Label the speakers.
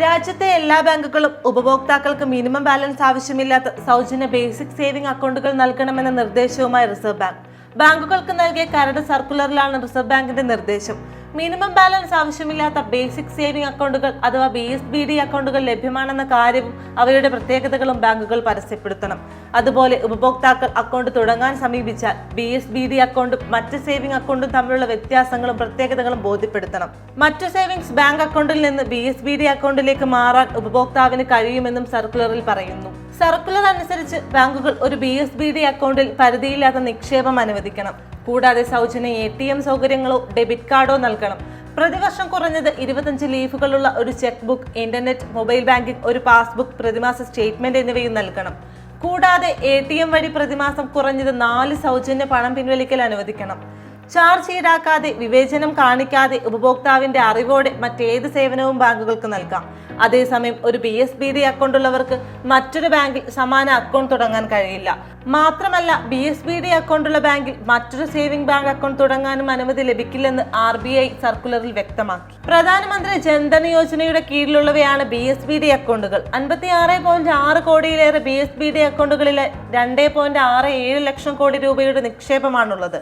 Speaker 1: രാജ്യത്തെ എല്ലാ ബാങ്കുകളും ഉപഭോക്താക്കൾക്ക് മിനിമം ബാലൻസ് ആവശ്യമില്ലാത്ത സൗജന്യ ബേസിക് സേവിംഗ് അക്കൗണ്ടുകൾ നൽകണമെന്ന നിർദ്ദേശവുമായി റിസർവ് ബാങ്ക്. ബാങ്കുകൾക്ക് നൽകിയ കരട് സർക്കുലറിലാണ് റിസർവ് ബാങ്കിന്റെ നിർദ്ദേശം. മിനിമം ബാലൻസ് ആവശ്യമില്ലാത്ത ബേസിക് സേവിംഗ് അക്കൗണ്ടുകൾ അഥവാ ബി എസ് ബി ഡി അക്കൗണ്ടുകൾ ലഭ്യമാണെന്ന കാര്യവും അവയുടെ പ്രത്യേകതകളും ബാങ്കുകൾ പരസ്യപ്പെടുത്തണം. അതുപോലെ ഉപഭോക്താക്കൾ അക്കൗണ്ട് തുടങ്ങാൻ സമീപിച്ചാൽ ബി എസ് ബി ഡി അക്കൗണ്ടും മറ്റ് സേവിംഗ് അക്കൗണ്ടും തമ്മിലുള്ള വ്യത്യാസങ്ങളും പ്രത്യേകതകളും ബോധ്യപ്പെടുത്തണം. മറ്റു സേവിംഗ്സ് ബാങ്ക് അക്കൗണ്ടിൽ നിന്ന് ബി എസ് ബി ഡി അക്കൗണ്ടിലേക്ക് മാറാൻ ഉപഭോക്താവിന് കഴിയുമെന്നും സർക്കുലറിൽ പറയുന്നു. സർക്കുലർ അനുസരിച്ച് ബാങ്കുകൾ ഒരു ബി എസ് ബി ഡി അക്കൗണ്ടിൽ പരിധിയില്ലാത്ത നിക്ഷേപം അനുവദിക്കണം. കൂടാതെ സൗജന്യ എ ടി എം സൗകര്യങ്ങളോ ഡെബിറ്റ് കാർഡോ നൽകണം. പ്രതിവർഷം കുറഞ്ഞത് ഇരുപത്തഞ്ച് ലീഫുകളുള്ള ഒരു cheque book internet mobile banking ഒരു പാസ്ബുക്ക് പ്രതിമാസ സ്റ്റേറ്റ്മെന്റ് എന്നിവയും നൽകണം. കൂടാതെ എ ടി എം വഴി പ്രതിമാസം കുറഞ്ഞത് നാല് സൗജന്യ പണം പിൻവലിക്കൽ അനുവദിക്കണം. ചാർജ് ഈടാക്കാതെ വിവേചനം കാണിക്കാതെ ഉപഭോക്താവിന്റെ അറിവോടെ മറ്റേത് സേവനവും ബാങ്കുകൾക്ക് നൽകാം. അതേസമയം ഒരു B S B D account ഉള്ളവർക്ക് മറ്റൊരു ബാങ്കിൽ സമാന അക്കൗണ്ട് തുടങ്ങാൻ കഴിയില്ല. മാത്രമല്ല ബി എസ് ബി ഡി അക്കൗണ്ടുള്ള ബാങ്കിൽ മറ്റൊരു സേവിംഗ് ബാങ്ക് അക്കൗണ്ട് തുടങ്ങാനും അനുമതി ലഭിക്കില്ലെന്ന് ആർ ബി ഐ സർക്കുലറിൽ വ്യക്തമാക്കി. പ്രധാനമന്ത്രി ജൻധൻ യോജനയുടെ കീഴിലുള്ളവയാണ് ബി എസ് ബി ഡി അക്കൗണ്ടുകൾ. അൻപത്തി ആറ് പോയിന്റ് ആറ് കോടിയിലേറെ ബി എസ് ബി ഡി അക്കൗണ്ടുകളിലെ രണ്ട് പോയിന്റ് ആറ് ഏഴ് ലക്ഷം കോടി രൂപയുടെ നിക്ഷേപമാണുള്ളത്.